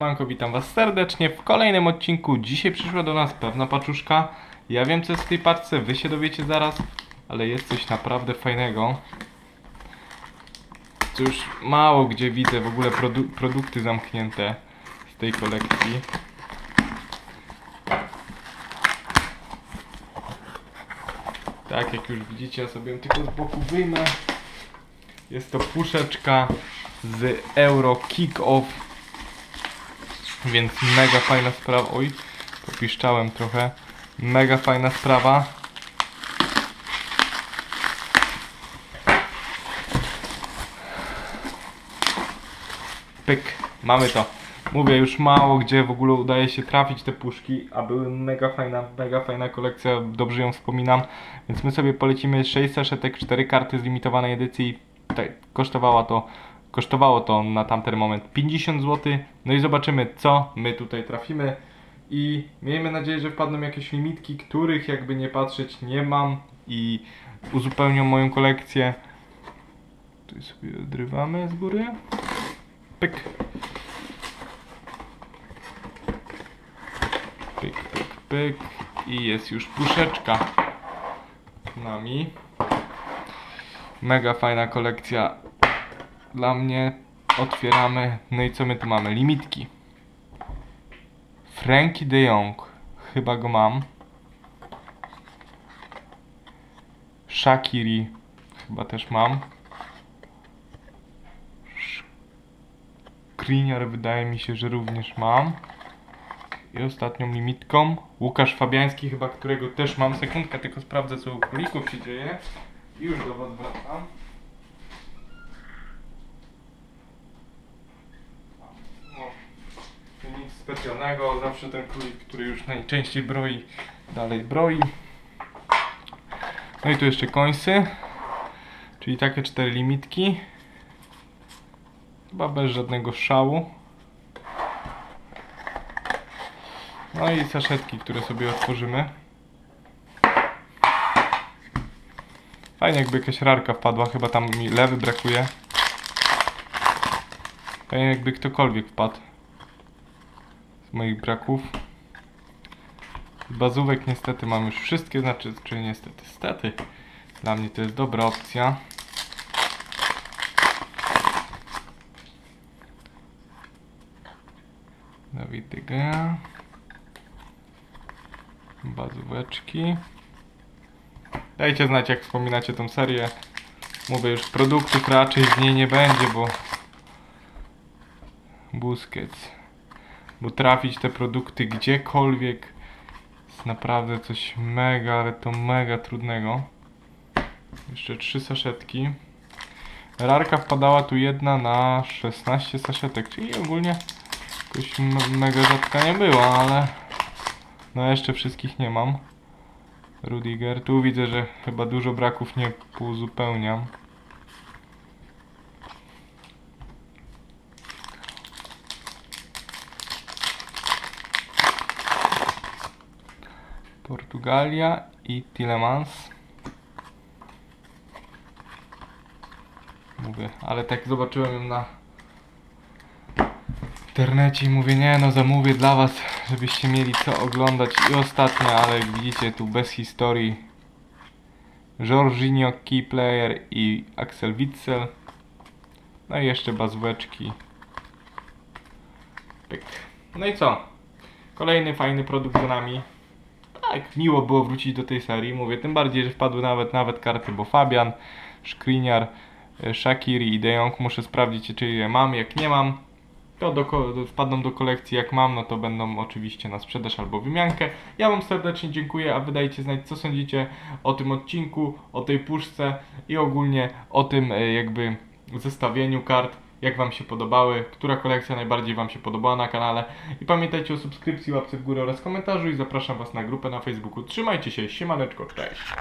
Manko, witam was serdecznie w kolejnym odcinku. Dzisiaj przyszła do nas pewna paczuszka. Ja wiem co jest w tej paczce, wy się dowiecie zaraz, ale jest coś naprawdę fajnego. Co już mało gdzie widzę w ogóle produ produkty zamknięte z tej kolekcji. Tak, jak już widzicie, ja sobie tylko z boku wyjmę. Jest to puszeczka z Euro Kick Off więc mega fajna sprawa. Oj, popiszczałem trochę. Mega fajna sprawa. Pyk, mamy to. Mówię, już mało gdzie w ogóle udaje się trafić te puszki, a były mega fajna, mega fajna kolekcja, dobrze ją wspominam. Więc my sobie polecimy 6 saszetek, 4 karty z limitowanej edycji. Tak, kosztowała to Kosztowało to na tamten moment 50 zł. No i zobaczymy, co my tutaj trafimy. I miejmy nadzieję, że wpadną jakieś limitki, których jakby nie patrzeć nie mam i uzupełnią moją kolekcję. Tu sobie odrywamy z góry. Pyk. Pyk, pyk, pyk. I jest już puszeczka nami. Mega fajna kolekcja dla mnie otwieramy. No i co my tu mamy? Limitki. Frankie de Jong. Chyba go mam. Shakiri. Chyba też mam. Skriniar wydaje mi się, że również mam. I ostatnią limitką Łukasz Fabiański, chyba którego też mam. Sekundkę, tylko sprawdzę co u królików się dzieje. I już do was wracam. No, to nic specjalnego, zawsze ten królik, który już najczęściej broi, dalej broi. No i tu jeszcze końsy, czyli takie cztery limitki. Chyba bez żadnego szału. No i saszetki, które sobie otworzymy. Fajnie jakby jakaś rarka wpadła, chyba tam mi lewy brakuje. Fajnie jakby ktokolwiek wpadł. Z moich braków. Bazówek niestety mam już wszystkie, znaczy, czy niestety, stety. Dla mnie to jest dobra opcja. Dawid. Bazóweczki. Dajcie znać jak wspominacie tą serię. Mówię już produktów raczej z niej nie będzie, bo Busquets. Bo trafić te produkty gdziekolwiek jest naprawdę coś mega, ale to mega trudnego. Jeszcze trzy saszetki. Rarka wpadała tu jedna na 16 saszetek, czyli ogólnie jakoś mega rzadka nie była, ale no jeszcze wszystkich nie mam. Rudiger, tu widzę, że chyba dużo braków nie uzupełniam. Portugalia i Tillemans. Mówię, ale tak zobaczyłem ją na internecie i mówię, nie no zamówię dla was, żebyście mieli co oglądać. I ostatnia, ale widzicie tu bez historii. Jorginho, key player i Axel Witsel. No i jeszcze bazóweczki. Pyk. No i co? Kolejny fajny produkt za nami. Tak, miło było wrócić do tej serii, mówię, tym bardziej, że wpadły nawet nawet karty, bo Fabian, Skriniar, e, Shakiri i De Jong, muszę sprawdzić, czy je mam, jak nie mam, to do, wpadną do kolekcji, jak mam, no to będą oczywiście na sprzedaż albo wymiankę. Ja wam serdecznie dziękuję, a wydajcie znać, co sądzicie o tym odcinku, o tej puszce i ogólnie o tym e, jakby zestawieniu kart, jak wam się podobały, która kolekcja najbardziej wam się podobała na kanale i pamiętajcie o subskrypcji, łapce w górę oraz komentarzu i zapraszam was na grupę na Facebooku. Trzymajcie się, siemaneczko, cześć!